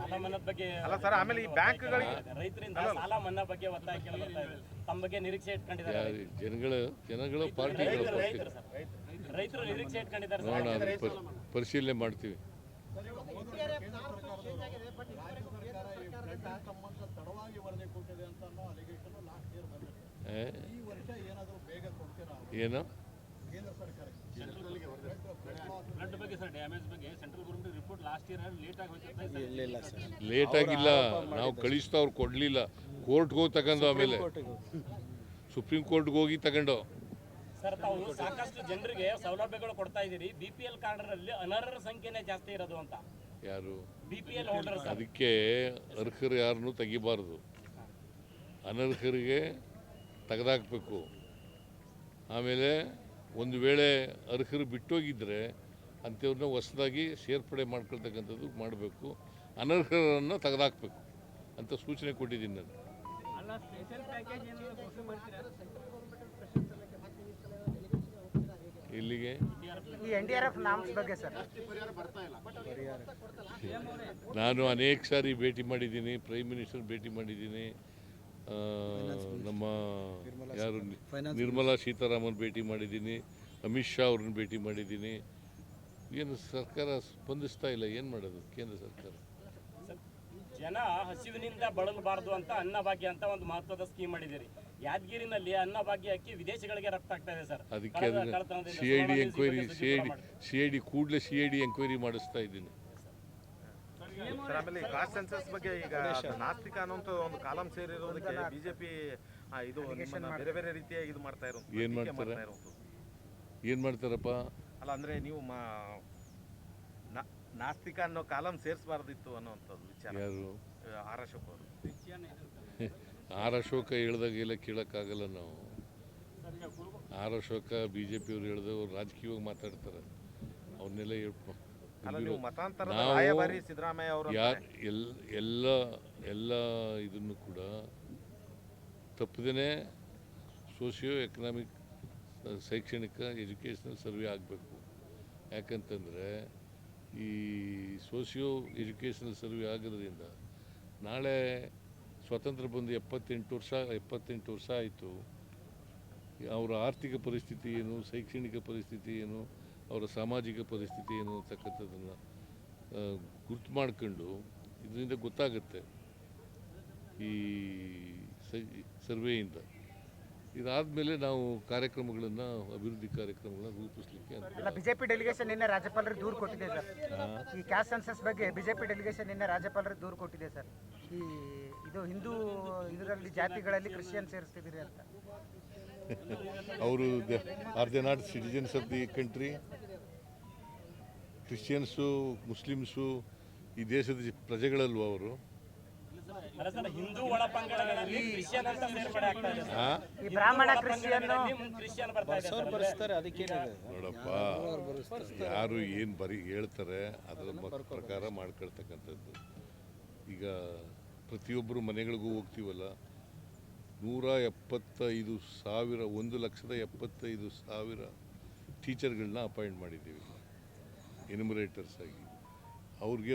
ಸಾಲ ಮನ್ನಾ ಬಗ್ಗೆ ಅಲ್ಲ ಸರ್ ಆಮೇಲೆ ಈ ಬ್ಯಾಂಕ್ಗಳಿಗೆ ರೈತರಿಂದ ಸಾಲ ಮನ್ನಾ ಬಗ್ಗೆ ಒತ್ತಾಯ ಇದೆ. ತಮ್ಮ ಬಗ್ಗೆ ನಿರೀಕ್ಷೆ ಇಟ್ಕೊಂಡಿದ್ದಾರೆ. ಜನಗಳು ಜನಗಳು ಪಾರ್ಟಿ ರೈತರು ನಿರೀಕ್ಷೆ ಇಟ್ಕೊಂಡಿದ್ದಾರೆ ನೋಡೋಣ ಸರ್ ಅದನ್ನ ಪರಿ- ಪರಿಶೀಲನೆ ಮಾಡ್ತೀವಿ. ಏ? ಈ ವರ್ಷ ಏನಾದರೂ ಬೇಗ ಕೊಡ್ತೀರಾ ಏನು ಲೇಟ್ ಆಗಿಲ್ಲ. ನಾವು ಕಳಿಸ್ತಾ ಅವ್ರು ಕೊಡಲಿಲ್ಲ. ಕೋರ್ಟ್ಗೆ ಹೋಗಿ ತಗೊಂಡು ಆಮೇಲೆ. ಸುಪ್ರೀಂ ಕೋರ್ಟ್ಗೆ ಹೋಗಿ ತಗೊಂಡು. ಸರ್ ತಾವು ಸಾಕಷ್ಟು ಜನರಿಗೆ ಸೌಲಭ್ಯಗಳು ಕೊಡ್ತಾ ಇದ್ದೀರಿ. ಬಿ ಪಿ ಎಲ್ ಕಾರ್ಡ್ರಲ್ಲಿ ಅನರ್ಹರ ಸಂಖ್ಯೆನೇ ಜಾಸ್ತಿ ಇರೋದು ಅಂತ. ಯಾರು? ಬಿ ಹೋಲ್ಡರ್ ಸರ್ ಅದಕ್ಕೆ ಅರ್ಹರು ಯಾರನ್ನು ತೆಗಿಬಾರ್ದು. ಅನರ್ಹರಿಗೆ ತೆಗೆದಾಕಬೇಕು. ಆಮೇಲೆ ಒಂದು ವೇಳೆ ಅರ್ಹರು ಬಿಟ್ಟೋಗಿದ್ದರೆ ಅಂಥವ್ರನ್ನ ಹೊಸದಾಗಿ ಸೇರ್ಪಡೆ ಮಾಡ್ಕೊಳ್ತಕ್ಕಂಥದ್ದು ಮಾಡಬೇಕು. ಅನರ್ಹರನ್ನು ತೆಗೆದಾಕಬೇಕು ಅಂತ ಸೂಚನೆ ಕೊಟ್ಟಿದ್ದೀನಿ ನಾನು. ಇಲ್ಲಿಗೆ ನಾನು ಅನೇಕ ಸಾರಿ ಭೇಟಿ ಮಾಡಿದ್ದೀನಿ ಪ್ರೈಮ್ ಮಿನಿಸ್ಟರ್ ಭೇಟಿ ಮಾಡಿದ್ದೀನಿ. ನಮ್ಮ ಯಾರು? ನಿರ್ಮಲಾ ಸೀತಾರಾಮನ್ ಭೇಟಿ ಮಾಡಿದ್ದೀನಿ ಅಮಿತ್ ಶಾ ಅವ್ರನ್ನ ಭೇಟಿ ಮಾಡಿದ್ದೀನಿ. ಏನು ಸರ್ಕಾರ ಸ್ಪಂದಿಸ್ತಾ ಇಲ್ಲ ಏನು ಮಾಡೋದು ಕೇಂದ್ರ ಸರ್ಕಾರ? ಜನ ಹಸಿವಿನಿಂದ ಬಳಲಬಾರದು ಅಂತ ಅನ್ನಭಾಗ್ಯ ಅಂತ ಒಂದು ಮಹತ್ವದ ಸ್ಕೀಮ್ ಮಾಡಿದ್ದೀರಿ. ಯಾದಗಿರಿನಲ್ಲಿ ಅನ್ನಭಾಗ್ಯ ಅಕ್ಕಿ ವಿದೇಶಗಳಿಗೆ ರಫ್ತು ಆಗ್ತಾ ಇದೆ ಸರ್. ಅದಕ್ಕೆ ಅದನ್ನ C I D enquiry C I D C I D ಕೂಡಲೇ ಸಿ ಐ ಡಿ ಎಂಕ್ವೈರಿ ಮಾಡಿಸ್ತಾ ಇದ್ದೀನಿ. ಸರ್ ಆಮೇಲೆ ಕಾಸ್ಟ್ ಸೆನ್ಸಸ್ ಬಗ್ಗೆ ಈಗ ನಾಸ್ತಿಕ ಅನ್ನೋಂಥ ಒಂದು ಕಾಲಂ ಸೇರಿರೋದಕ್ಕೆ ಬಿಜೆಪಿ ಇದು ಬೇರೆ ಬೇರೆ ರೀತಿಯಾಗಿ ಇದು ಮಾಡ್ತಾ ಇರೋ ಏನ್ ಮಾಡ್ತಾರೆ? ಮಾಡ್ತಾ ಇರೋದು ಏನು ಮಾಡ್ತಾರಪ್ಪ? ಅಲ್ಲ ಅಂದ್ರೆ ನೀವು ಮಾ ನಾಸ್ತಿಕ ಅನ್ನೋ ಕಾಲಂ ಸೇರಿಸಬಾರ್ದಿತ್ತು ಅನ್ನೋವಂಥದ್ದು ವಿಚಾರ. ಯಾರು? ಆರ್ ಅಶೋಕ್ ಅವರು. ಆರ್ ಅಶೋಕ ಹೇಳ್ದಾಗೆಲ್ಲ ಕೇಳೋಕ್ಕಾಗಲ್ಲ ನಾವು. ಆರ್ ಅಶೋಕ ಬಿ ಜೆ ಪಿಯವ್ರು ಅವ್ರು ರಾಜಕೀಯವಾಗಿ ಮಾತಾಡ್ತಾರೆ. ಅವ್ರನ್ನೆಲ್ಲ ಹೇಳ್ಕೊ ಯಾರು ಎಲ್ಲ ಎಲ್ಲ ಇದನ್ನು ಕೂಡ ತಪ್ಪದೇ ಸೋಷಿಯೋ ಎಕನಾಮಿಕ್ ಶೈಕ್ಷಣಿಕ ಎಜುಕೇಷನಲ್ ಸರ್ವೆ ಆಗಬೇಕು. ಯಾಕಂತಂದರೆ ಈ ಸೋಷಿಯೋ ಎಜುಕೇಷನಲ್ ಸರ್ವೆ ಆಗೋದ್ರಿಂದ ನಾಳೆ ಸ್ವತಂತ್ರ ಬಂದು ಎಪ್ಪತ್ತೆಂಟು ವರ್ಷ ಎಪ್ಪತ್ತೆಂಟು ವರ್ಷ ಆಯಿತು. ಅವರ ಆರ್ಥಿಕ ಪರಿಸ್ಥಿತಿ ಏನು, ಶೈಕ್ಷಣಿಕ ಪರಿಸ್ಥಿತಿ ಏನು, ಅವರ ಸಾಮಾಜಿಕ ಪರಿಸ್ಥಿತಿ ಏನು ಅಂತಕ್ಕಂಥದ್ದನ್ನು ಗುರ್ತು ಮಾಡ್ಕೊಂಡು ಇದರಿಂದ ಗೊತ್ತಾಗುತ್ತೆ ಈ ಸರ್ವೆಯಿಂದ. ಇದಾದಮೇಲೆ ನಾವು ಕಾರ್ಯಕ್ರಮಗಳನ್ನು ಅಭಿವೃದ್ಧಿ ಕಾರ್ಯಕ್ರಮಗಳನ್ನ ರೂಪಿಸಲಿಕ್ಕೆ ಬಿಜೆಪಿ ಡೆಲಿಗೇಷನ್ ನಿನ್ನೆ ರಾಜ್ಯಪಾಲರಿಗೆ ದೂರು ಕೊಟ್ಟಿದೆ ಸರ್. ಈ ಕ್ಯಾಸ್ಟ್ ಸೆನ್ಸಸ್ ಬಗ್ಗೆ ಬಿಜೆಪಿ ಡೆಲಿಗೇಷನ್ ನಿನ್ನೆ ರಾಜ್ಯಪಾಲರಿಗೆ ದೂರು ಕೊಟ್ಟಿದೆ ಸರ್. ಈ ಇದು ಹಿಂದೂ ಇದರಲ್ಲಿ ಜಾತಿಗಳಲ್ಲಿ ಕ್ರಿಶ್ಚಿಯನ್ ಸೇರಿಸ್ತಿದ್ದೀರಿ ಅಂತ. ಅವರು are they not citizens of the country Christians Muslims ಈ ದೇಶದ ಪ್ರಜೆಗಳಲ್ವ ಅವರು? ಹಿಂದೂ ಒಳ ಪಂಗಡಗಳಲ್ಲಿ ಕ್ರಿಶ್ಚಿಯನ್ ಅಂತ ಸೇರ್ಪಡೆ ಆಗ್ತಾ ಇದೆ ಈ ಬ್ರಾಹ್ಮಣ ಕ್ರಿಶ್ಚಿಯನ್ ಕ್ರಿಶ್ಚಿಯನ್ ಬರ್ತಾ ಇದೆ. ನೋಡಪ್ಪ ಯಾರು ಏನು ಬರೀ ಹೇಳ್ತಾರೆ ಅದರ ಮ- ಪ್ರಕಾರ ಮಾಡ್ಕೊಳ್ತಕ್ಕಂಥದ್ದು. ಈಗ ಪ್ರತಿಯೊಬ್ಬರು ಮನೆಗಳಿಗೂ ಹೋಗ್ತೀವಲ್ಲ ನೂರ ಎಪ್ಪತ್ತೈದು ಸಾವಿರ ಒಂದು ಲಕ್ಷದ ಎಪ್ಪತ್ತೈದು ಸಾವಿರ ಟೀಚರ್ಗಳನ್ನ ಅಪಾಯಿಂಟ್ ಮಾಡಿದ್ದೀವಿ. ಎನ್ಯುಮರೇಟರ್ಸ್ ಆಗಿ. ಅವ್ರಿಗೆ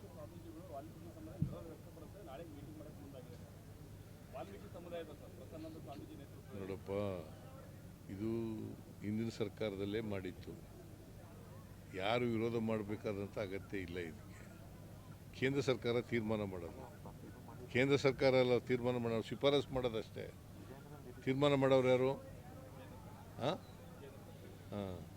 ಸರ್ಕಾರದಲ್ಲೇ ಮಾಡಿತ್ತು. ಯಾರು ವಿರೋಧ ಮಾಡಬೇಕಾದಂಥ ಅಗತ್ಯ ಇಲ್ಲ ಇದಕ್ಕೆ. ಕೇಂದ್ರ ಸರ್ಕಾರ ತೀರ್ಮಾನ ಮಾಡೋದು. ಕೇಂದ್ರ ಸರ್ಕಾರ ಎಲ್ಲ ತೀರ್ಮಾನ ಮಾಡೋರು ಶಿಫಾರಸು ಮಾಡೋದಷ್ಟೇ. ತೀರ್ಮಾನ ಮಾಡೋರು ಯಾರು? ಹಾಂ ಹಾಂ